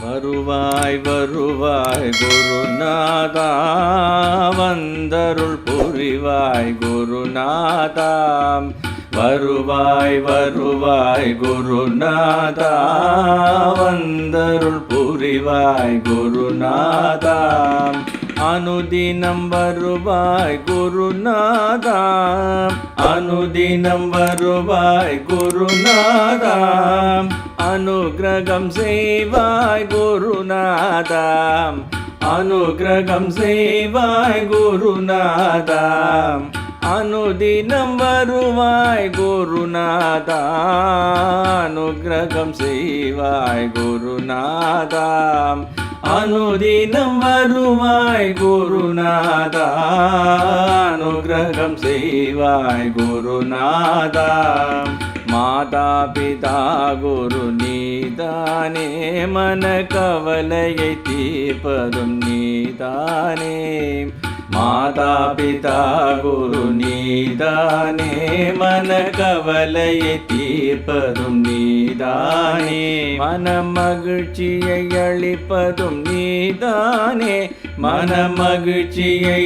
வருவாய் வருவாய் குருநாதா வந்தருள் புரிவாய் குருநாதா. வருவாய் வருவாய் குருநாதா வந்தருள் புரிவாய் குருநாதா. அனுதினம் வருவாய் குருநாதா. அனுதினம் வருவாய் குருநாதா. அனுகிரகம் செய்வாய் குருநாதாம். அனுகிரகம் செய்வாய் குருநாதாம். அனுதினம் வருவாய் குருநாதா அனுகிரகம் செய்வாய் குருநாதாம். அனுதினம் வருவாய் குருநாதா அனுகிரகம் செய்வாய் குருநாதாம். மாதா பிதா குரு நீதானே மன கவலையை தீர்ப்பதும் நீதானே. माता पिता குரு मन மன கவலையை தீர்ப்பதும் நீதானே. மன மகிழ்ச்சியை அளிப்பதும் நீதானே. மன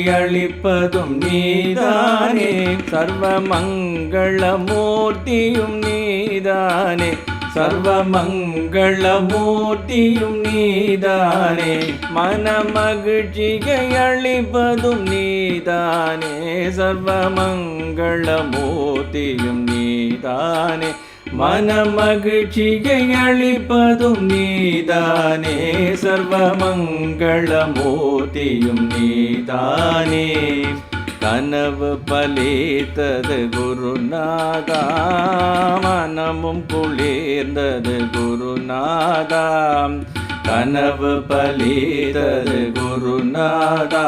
அளிப்பதும் நீதானே. சர்வ மங்களமூர்த்தியும் நீதானே. சர்வ மங்களமூர்த்தியும் நீதானே. மன மகிழ்ச்சியை அளிப்பதும் நீதானே. சர்வ மங்களமூர்த்தியும் நீதானே. மன மகிழ்ச்சியை அளிப்பதும் நீதானே. சர்வ மங்களமூர்த்தியும் நீதானே. கனவு பலித்தது குருநாதா மனமும் குளிர்ந்தது குருநாதா. கனவு பலித்தது குருநாதா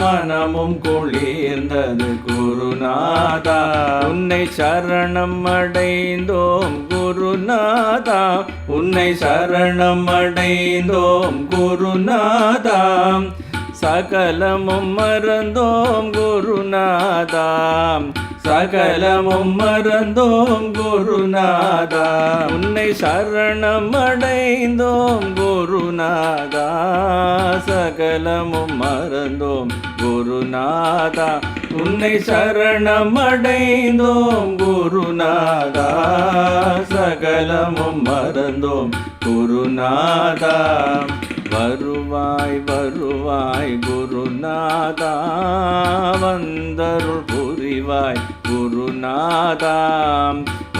மனமும் குளிர்ந்தது குருநாதா. உன்னை சரணம் அடைந்தோம் குருநாதா உன்னை சரணம் அடைந்தோம் குருநாதா. சகலமும் மறந்தோம் குருநாதாம். சகலமும் மறந்தோம் குருநாதா உன்னை சரணம் அடைந்தோம் குருநாதா. சகலமும் மறந்தோம் குருநாதா. உன்னை சரணமடைந்தோம் குருநாதா. சகலமும் மறந்தோம் குருநாதா. வருவாய் வருவாய் குருநாதா. வந்தருள் புரிவாய் குருநாதா.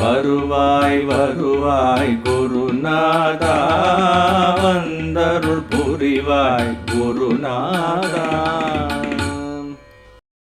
வருவாய் வருவாய் குருநாதா. வந்தருள் புரிவாய் குருநாதா.